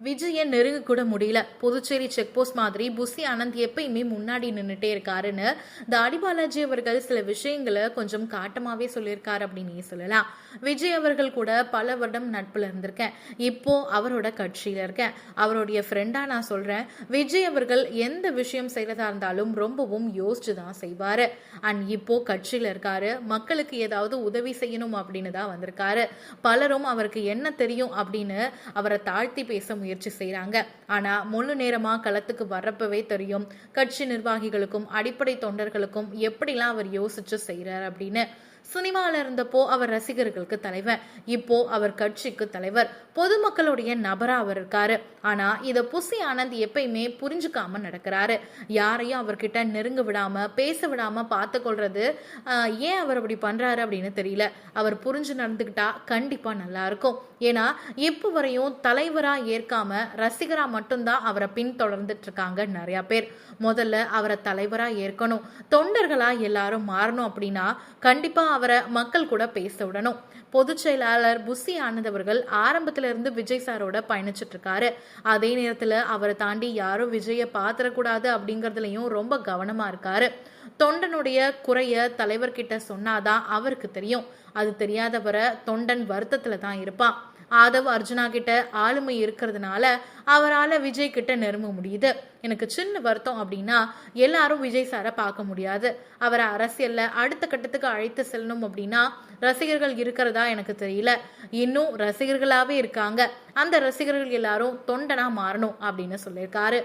விஜய நெருங்க கூட முடியல. புதுச்சேரி செக் போஸ்ட் மாதிரி புசி ஆனந்த் எப்பயுமே முன்னாடி நின்றுட்டே இருக்காருன்னு தாடி பாலாஜி அவர்கள் சில விஷயங்களை கொஞ்சம் காட்டமாவே சொல்லியிருக்காரு அப்படின்னு சொல்லலாம். விஜய் அவர்கள் கூட பல வருடம் நட்புல இருந்திருக்கேன். இப்போ அவரோட கட்சியில இருக்கேன். அவருடைய ஃப்ரெண்டா நான் சொல்றேன். விஜய் அவர்கள் எந்த விஷயம் செய்யறதா இருந்தாலும் ரொம்பவும் யோசிச்சு தான் செய்வாரு. அண்ட் இப்போ கட்சியில இருக்காரு. மக்களுக்கு ஏதாவது உதவி செய்யணும் அப்படின்னு தான் வந்திருக்காரு. பலரும் அவருக்கு என்ன தெரியும் அப்படின்னு அவரை தாழ்த்தி பேச முயற்சி செய்றாங்க. ஆனா முழு நேரமா களத்துக்கு வர்றப்பவே தெரியும் கட்சி நிர்வாகிகளுக்கும் அடிப்படை தொண்டர்களுக்கும் எப்படிலாம் அவர் யோசிச்சு செய்கிறார் அப்படின்னு. சினிமாவில் இருந்தப்போ அவர் ரசிகர்களுக்கு தலைவர் இப்போ அவர் கட்சிக்கு தலைவர் பொதுமக்களுடைய நபரா அவர் இருக்காரு. ஆனா இத புசி ஆனந்த் எப்பயுமே புரிஞ்சுக்காம நடக்கிறாரு. யாரையும் அவர்கிட்ட நெருங்க விடாம பேச விடாம பார்த்து கொள்றது ஆஹ், ஏன் அவர் அப்படி பண்றாரு அப்படின்னு தெரியல. அவர் புரிஞ்சு நடந்துக்கிட்டா கண்டிப்பா நல்லா இருக்கும். ஏன்னா இப்போ வரையும் தலைவரா ஏற்காம ரசிகரா மட்டும்தான் அவரை பின்தொடர்ந்துட்டு இருக்காங்க நிறைய பேர். முதல்ல அவரை தலைவரா ஏற்கணும். தொண்டர்களா எல்லாரும் மாறணும் அப்படின்னா கண்டிப்பா அவரை மக்கள் கூட பேச விடணும். பொதுச் செயலாளர் புசி ஆனந்த் அவர்கள் ஆரம்பத்துல இருந்து விஜய் சாரோட பயணிச்சிட்டு இருக்காரு அதே நேரத்துல அவரை தாண்டி யாரும் விஜயை பாத்திரக்கூடாது அப்படிங்கறதுலயும் ரொம்ப கவனமா இருக்காரு. தொண்டனுடைய குறைய தலைவர்கிட்ட சொன்னாதான் அவருக்கு தெரியும். அது தெரியாதவரை தொண்டன் வருத்தத்துல தான் இருப்பான் ஆதவ் அர்ஜுனா கிட்ட ஆளுமை இருக்கிறதுனால அவரால் விஜய் கிட்ட நெருங்க முடியுது. எனக்கு சின்ன வருத்தம் அப்படின்னா எல்லாரும் விஜய் சாரை பார்க்க முடியாது. அவரை அரசியல்ல அடுத்த கட்டத்துக்கு அழைத்து செல்லணும் அப்படின்னா ரசிகர்கள் இருக்கிறதா எனக்கு தெரியல. இன்னும் ரசிகர்களாவே இருக்காங்க. அந்த ரசிகர்கள் எல்லாரும் தொண்டனா மாறணும் அப்படின்னு சொல்லியிருக்காரு.